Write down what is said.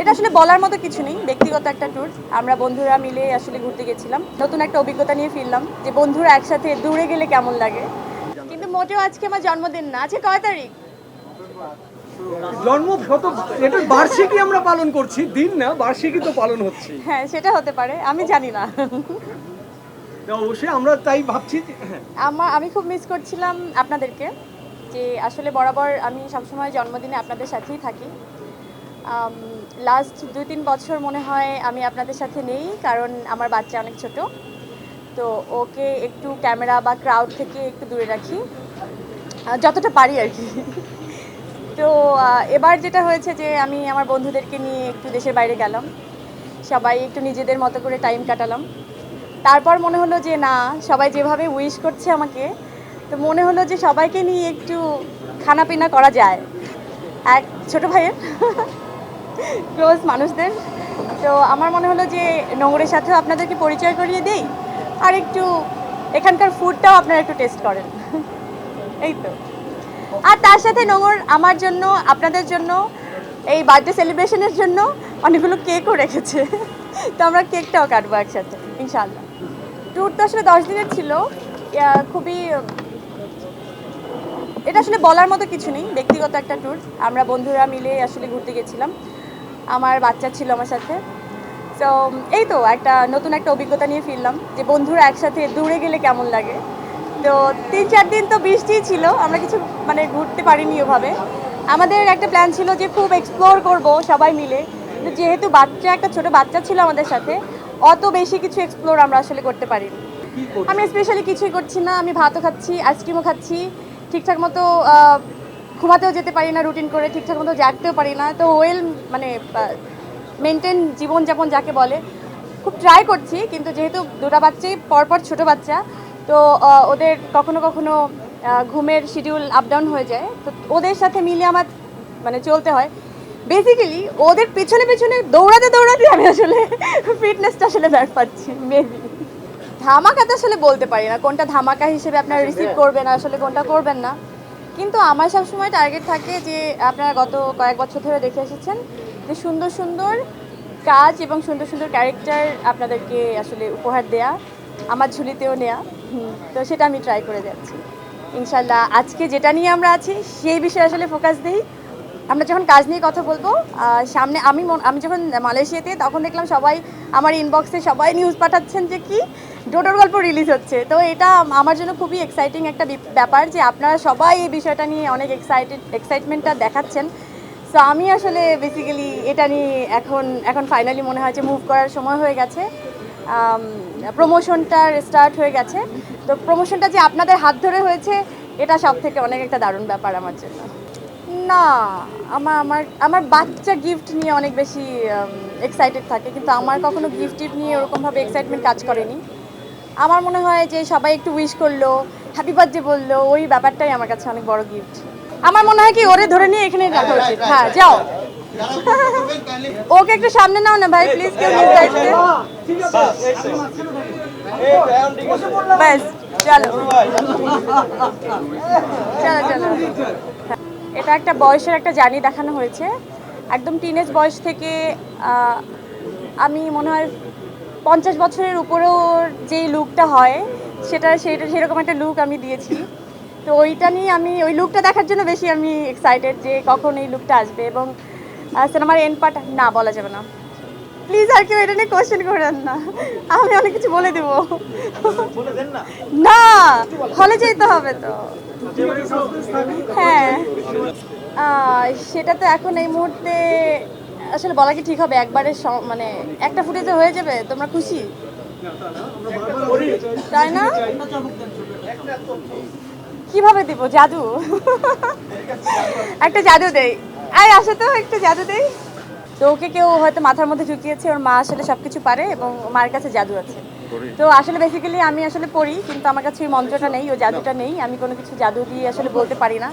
এটা আসলে বলার মতো কিছু নেই ব্যক্তিগত একটা ট্যুর আমরা বন্ধুরা মিলে আসলে ঘুরতে গেছিলাম। নতুন একটা অভিজ্ঞতা নিয়ে ফিরলাম যে বন্ধুরা একসাথে দূরে গেলে কেমন লাগে। কিন্তু মোটেও আজকে আমার জন্মদিন না। আজকে কয় তারিখ? জন্ম শত এটা বার্ষিকী আমরা পালন করছি। দিন না বার্ষিকী তো পালন হচ্ছে। হ্যাঁ সেটা হতে পারে। আমি জানি না। অবশ্যই আমরা তাই ভাবছি হ্যাঁ। আমার আমি খুব মিস করছিলাম আপনাদেরকে যে আসলে বরাবর আমি সবসময় জন্মদিনে আপনাদের সাথেই থাকি। লাস্ট দুই তিন বছর মনে হয় আমি আপনাদের সাথে নেই, কারণ আমার বাচ্চা অনেক ছোট। তো ওকে একটু ক্যামেরা বা ক্রাউড থেকে একটু দূরে রাখি। যতটা পারি আর কি। তো এবার যেটা হয়েছে যে আমি আমার বন্ধুদেরকে নিয়ে একটু দেশের বাইরে গেলাম। সবাই একটু নিজেদের মতো করে টাইম কাটালাম। তারপর মনে হলো যে না, সবাই যেভাবে উইশ করছে আমাকে, তো মনে হলো যে সবাইকে নিয়ে একটু খানা পিনা করা যায়। এক, ছোট ভাইয়ের? ক্লোজ মানুষদের। তো আমার মনে হলো যে নোংরের সাথেও আপনাদেরকে পরিচয় করিয়ে দেই। আর একটু এখানকার ফুডটাও আপনারা একটু টেস্ট করেন। এই তো। আর তার সাথে নোংর আমার জন্য, আপনাদের জন্য, এই বার্থডে সেলিব্রেশনের জন্য অনেকগুলো কেকও রেখেছে। তো আমরা কেকটাও কাটবো একসাথে, ইনশাআল্লাহ। ট্যুর তো আসলে দশ দিনের ছিল। খুবই, এটা আসলে বলার মতো কিছু নেই, ব্যক্তিগত একটা ট্যুর আমরা বন্ধুরা মিলে আসলে ঘুরতে গেছিলাম। আমার বাচ্চা ছিল আমার সাথে। তো এই তো একটা নতুন একটা অভিজ্ঞতা নিয়ে ফিরলাম যে বন্ধুরা একসাথে দূরে গেলে কেমন লাগে। তো তিন চার দিন তো বৃষ্টিই ছিল আমরা কিছু মানে ঘুরতে পারিনি ওভাবে। আমাদের একটা প্ল্যান ছিল যে খুব এক্সপ্লোর করব সবাই মিলে। কিন্তু যেহেতু বাচ্চা একটা ছোট বাচ্চা ছিল আমাদের সাথে অত বেশি কিছু এক্সপ্লোর আমরা আসলে করতে পারিনি। আমি স্পেশালি কিছুই করছি না আমি ভাতও খাচ্ছি আইসক্রিমও খাচ্ছি ঠিকঠাক মতো ঘুমাতেও যেতে পারি না রুটিন করে ঠিকঠাক মতো জাগতেও পারি না। তো ওয়েল মানে মেনটেন জীবনযাপন যাকে বলে খুব ট্রাই করছি কিন্তু যেহেতু দুটা বাচ্চাই পরপর ছোট বাচ্চা তো ওদের কখনো কখনো ঘুমের শিডিউল আপ ডাউন হয়ে যায়। তো ওদের সাথে মিলে আমার মানে চলতে হয়। বেসিক্যালি ওদের পেছনে পেছনে দৌড়াতে দৌড়াতে আমি আসলে ফিটনেসটা আসলে ব্যাট পাচ্ছি মেবি ধামাকা তো আসলে বলতে পারি না কোনটা ধামাকা হিসেবে আপনারা রিসিভ করবেন আসলে কোনটা করবেন না। কিন্তু আমার সবসময় টার্গেট থাকে যে আপনারা গত কয়েক বছর ধরে দেখে এসেছেন যে সুন্দর সুন্দর কাজ এবং সুন্দর সুন্দর ক্যারেক্টার আপনাদেরকে আসলে উপহার দেয়া, আমার ঝুলিতেও নেয়া। তো সেটা আমি ট্রাই করে যাচ্ছি। ইনশাল্লাহ আজকে যেটা নিয়ে আমরা আছি, সেই বিষয়ে আসলে ফোকাস দিই। আমরা যখন কাজ নিয়ে কথা বলব সামনে আমি আমি যখন মালয়েশিয়াতে, তখন দেখলাম সবাই আমার ইনবক্সে সবাই নিউজ পাঠাচ্ছেন যে কি ডোডোর গল্প রিলিজ হচ্ছে। তো এটা আমার জন্য খুবই এক্সাইটিং একটা ব্যাপার যে আপনারা সবাই এই বিষয়টা নিয়ে অনেক এক্সাইটেড এক্সাইটমেন্টটা দেখাচ্ছেন। সো আমি আসলে বেসিক্যালি এটা নিয়ে এখন এখন ফাইনালি মনে হয় যে মুভ করার সময় হয়ে গেছে। প্রমোশনটা স্টার্ট হয়ে গেছে। তো প্রমোশনটা যে আপনাদের হাত ধরে হয়েছে, এটা সব থেকে অনেক একটা দারুণ ব্যাপার আমার জন্য। না আমার আমার আমার বাচ্চা গিফট নিয়ে অনেক বেশি এক্সাইটেড থাকে কিন্তু আমার কখনো গিফট টিফট নিয়ে ওরকমভাবে এক্সাইটমেন্ট কাজ করেনি আমার মনে হয় যে সবাই একটু উইশ করল হ্যাপি বার্থডে বলল ওই ব্যাপারটাই আমার কাছে অনেক বড় গিফট আমার মনে হয় কি ওরে ধরে নিয়ে এখানে রাখা উচিত হ্যাঁ যাও ওকে একটু সামনে নাও না ভাই প্লিজ কেউ দায়িত্বে ব্যাস চলো চলো চলো এটা একটা বয়সের একটা জার্নি দেখানো হয়েছে। একদম টিনেজ বয়স থেকে আমি মনে হয় পঞ্চাশ বছরের উপরেও যেই লুকটা হয়, সেটা সেটা, সেরকম একটা লুক আমি দিয়েছি। তো ওইটা নিয়ে আমি, ওই লুকটা দেখার জন্য বেশি আমি এক্সাইটেড যে কখন এই লুকটা আসবে এবং সিনেমার এন পার্ট না বলা যাবে না। প্লিজ আর কেউ এটা নিয়ে কোয়েশ্চেন করেন না। আমি অনেক কিছু বলে দেবো। না? হলে যেতে হবে তো। হ্যাঁ। সেটা তো এখন এই মুহূর্তে আসলে বলা কি ঠিক হবে? একবারে মানে একটা ফুটেজে হয়ে যাবে? তোমরা খুশি? তাই না? কীভাবে দিব? জাদু? একটা জাদু দেই। আয় আসে তো একটা জাদু দেই। তো ওকে কেউ হয়তো মাথার মধ্যে ঢুকিয়েছে ওর মা আসলে সবকিছু পারে এবং মার কাছে জাদু আছে। তো আসলে বেসিক্যালি আমি আসলে পড়ি কিন্তু আমার কাছে ওই মন্ত্রটা নেই ও জাদুটা নেই আমি কোনো কিছু জাদু দিয়ে আসলে বলতে পারি না।